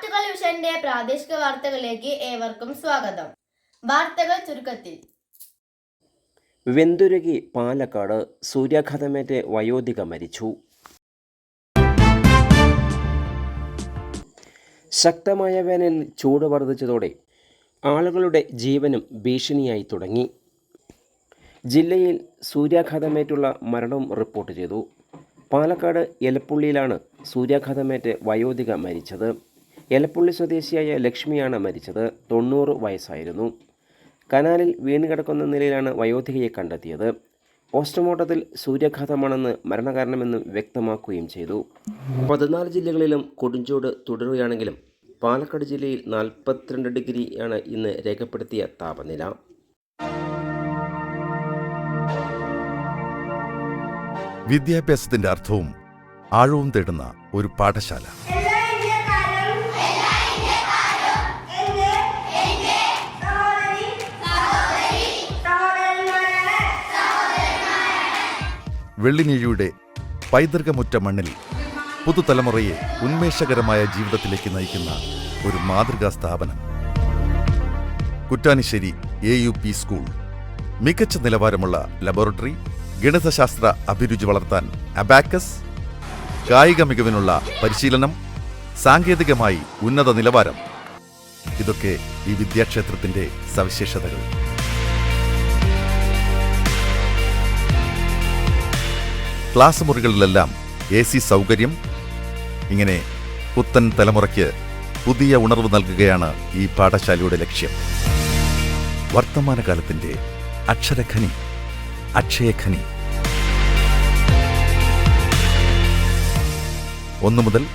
വിഷന്റെ പ്രാദേശിക വാർത്തകളിലേക്ക് ഏവർക്കും സ്വാഗതം. വാർത്തകൾ ചുരുക്കത്തിൽ. വെന്തുരുകി പാലക്കാട് സൂര്യാഘാതമേറ്റ് വയോധിക മരിച്ചു. ശക്തമായ വേനൽ ചൂട് വർദ്ധിച്ചതോടെ ആളുകളുടെ ജീവനും ഭീഷണിയായി തുടങ്ങി. ജില്ലയിൽ സൂര്യാഘാതമേറ്റുള്ള മരണവും റിപ്പോർട്ട് ചെയ്തു. പാലക്കാട് എലപ്പുള്ളിയിലാണ് സൂര്യാഘാതമേറ്റ് വയോധിക മരിച്ചത്. എലപ്പുള്ളി സ്വദേശിയായ ലക്ഷ്മിയാണ് മരിച്ചത്. തൊണ്ണൂറ് വയസ്സായിരുന്നു. കനാലിൽ വീണ് കിടക്കുന്ന നിലയിലാണ് വയോധികയെ കണ്ടെത്തിയത്. പോസ്റ്റ്മോർട്ടത്തിൽ സൂര്യാഘാതമാണെന്ന് മരണകാരണമെന്ന് വ്യക്തമാക്കുകയും ചെയ്തു. പതിനാല് ജില്ലകളിലും കൊടുഞ്ചൂട് തുടരുകയാണെങ്കിലും പാലക്കാട് ജില്ലയിൽ നാൽപ്പത്തിരണ്ട് ഡിഗ്രിയാണ് ഇന്ന് രേഖപ്പെടുത്തിയ താപനില. വിദ്യാഭ്യാസത്തിന്റെ അർത്ഥവും ആഴവും തേടുന്ന ഒരു പാഠശാല. വെള്ളിനീഴിയുടെ പൈതൃകമുറ്റ മണ്ണിൽ പുതുതലമുറയെ ഉന്മേഷകരമായ ജീവിതത്തിലേക്ക് നയിക്കുന്ന ഒരു മാതൃകാ സ്ഥാപനം. Kuttanisseri A U P school. മികച്ച നിലവാരമുള്ള ലബോറട്ടറി ഗണിതശാസ്ത്ര അഭിരുചി വളർത്താൻ അബാക്കസ് കായിക മികവിനുള്ള പരിശീലനം സാങ്കേതികമായി ഉന്നത നിലവാരം. ഇതൊക്കെ ഈ വിദ്യാക്ഷേത്രത്തിന്റെ സവിശേഷതകൾ. ക്ലാസ് മുറികളിലെല്ലാം എ സി സൗകര്യം. ഇങ്ങനെ പുത്തൻ തലമുറയ്ക്ക് പുതിയ ഉണർവ് നൽകുകയാണ് ഈ പാഠശാലയുടെ ലക്ഷ്യം. വർത്തമാനകാലത്തിന്റെ അക്ഷരഖനി അക്ഷയഖനി. ഒന്നു മുതൽ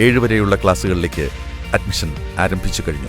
ഏഴ് വരെയുള്ള ക്ലാസ്സുകളിലേക്ക് അഡ്മിഷൻ ആരംഭിച്ചു കഴിഞ്ഞു.